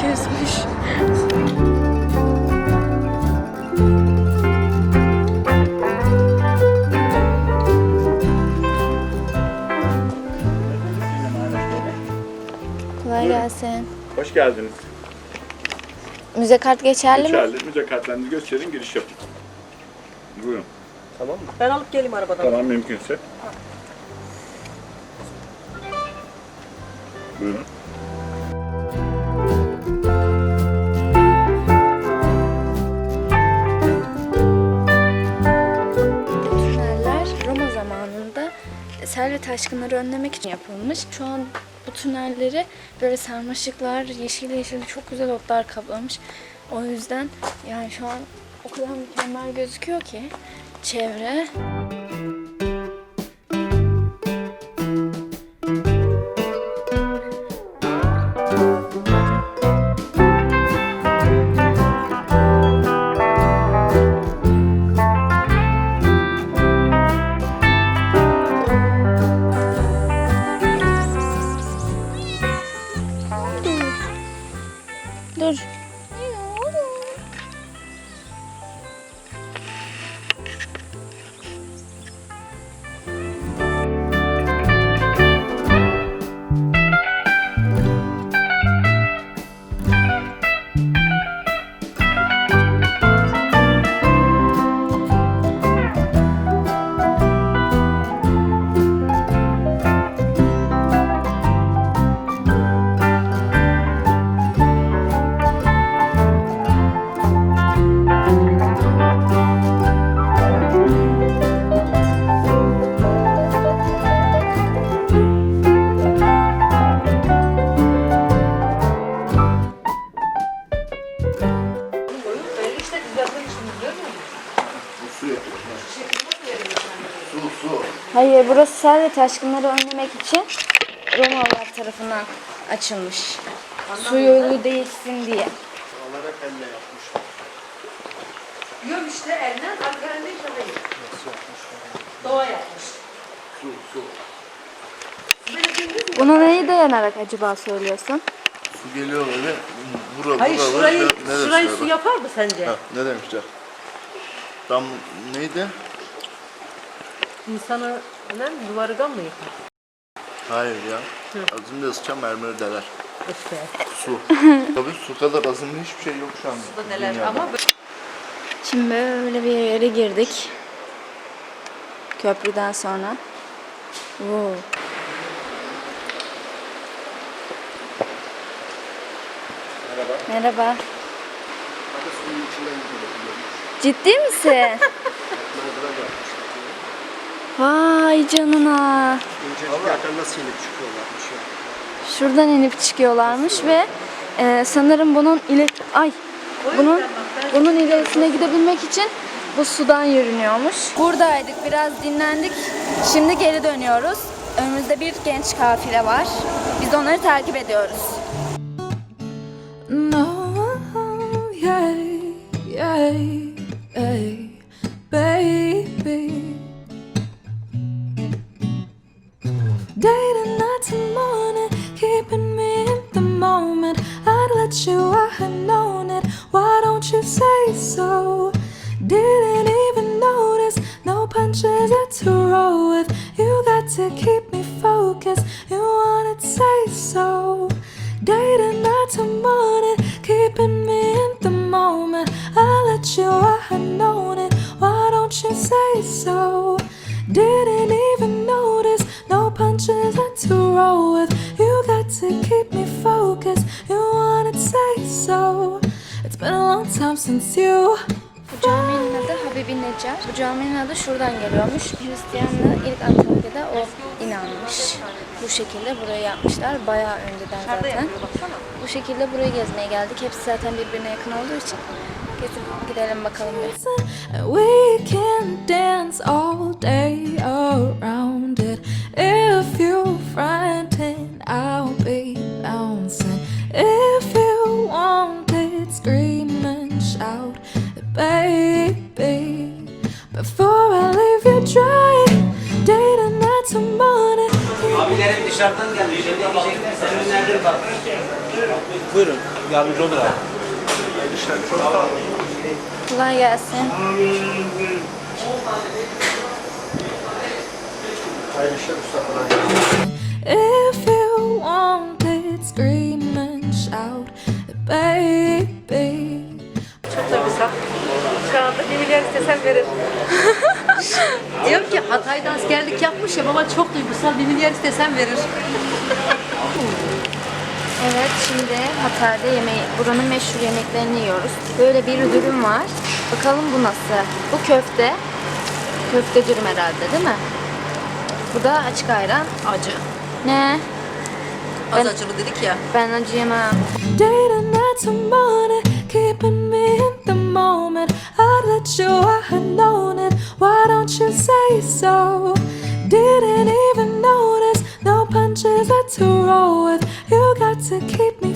küsmüş. Kolay gelsin. Hoş geldiniz. Müze kart geçerli mi? Geçerli. Müze kartlarınızı gösterin, giriş yapın. Buyurun. Ben alıp geleyim arabadan. Tamam, mümkünse. Buyurun. Taşkınları önlemek için yapılmış. Şu an bu tünelleri böyle sarmaşıklar, yeşil yeşil çok güzel otlar kaplamış. O yüzden yani şu an o kadar mükemmel gözüküyor ki çevre. Hayır, burası sel ve taşkınları önlemek için Romalılar tarafından açılmış. Su yolu değişsin diye. Yok işte elden arkalarında işte Doğa yapmış. Buna neyi dayanarak acaba söylüyorsun? Su geliyor böyle. Bura, Hayır bura şurayı, var. Ne, şurayı su yapar mı sence? Ha, ne demişler? Tam neydi? İnsanı ne duvarıdan mı yıkar? Hayır ya. Azimle ısıtacağım mermeri deler. İşte. Su. Tabii su kadar azimli hiçbir şey yok şu an. Bu neler dünyada. ama Şimdi böyle bir yere girdik. Köprüden sonra. Oo. Merhaba. Ciddi misin? Vay canına. Önceliklerden nasıl inip çıkıyorlarmış ya? Şuradan inip çıkıyorlarmış ve e, sanırım bunun ile ay bunun bunun ilerisine gidebilmek için bu sudan yürünüyormuş. Buradaydık, biraz dinlendik. Şimdi geri dönüyoruz. Önümüzde bir genç kafile var. Biz onları takip ediyoruz. No, Let you, I had known it. Why don't you say so? Didn't even notice, no punches at to roll with. You got to keep me focused. You wanted say so. To night to morning, keeping me in the moment. I let you, I had known it. Why don't you say so? Didn't even notice, no punches had to roll with. You got to keep since you. Bu caminin adı Habibi Necar. Bu caminin adı şuradan geliyormuş. Hristiyanlığı ilk Antakya'da o inanmış. Bu şekilde burayı yapmışlar. Bayağı önceden zaten. Bu şekilde burayı gezmeye geldik. Hepsi zaten birbirine yakın olduğu için. Gezip gidelim bakalım bir. We can dance all day around it. Dışarıdan nerede bak. Buyurun. Yardımcı olur abi. Kolay gelsin. Hayırlı işler. If you want it, scream and shout, baby. Çok duygusal. Şu anda bir milyar istesem verir. Diyorum ki Hatay'da askerlik yapmış ya baba çok duygusal bir milyar istesem verir. Evet şimdi Hatay'da yemeği, buranın meşhur yemeklerini yiyoruz. Böyle bir dürüm var. Bakalım bu nasıl? Bu köfte. Köfte dürüm herhalde değil mi? Bu da açık ayran. Acı. Ne? Az acılı dedik ya. Ben acı yemem. Day to night to morning, keeping me in the moment. Let you, I had known it. Why don't you say so? Didn't even notice, no punches left to roll with. You got to keep me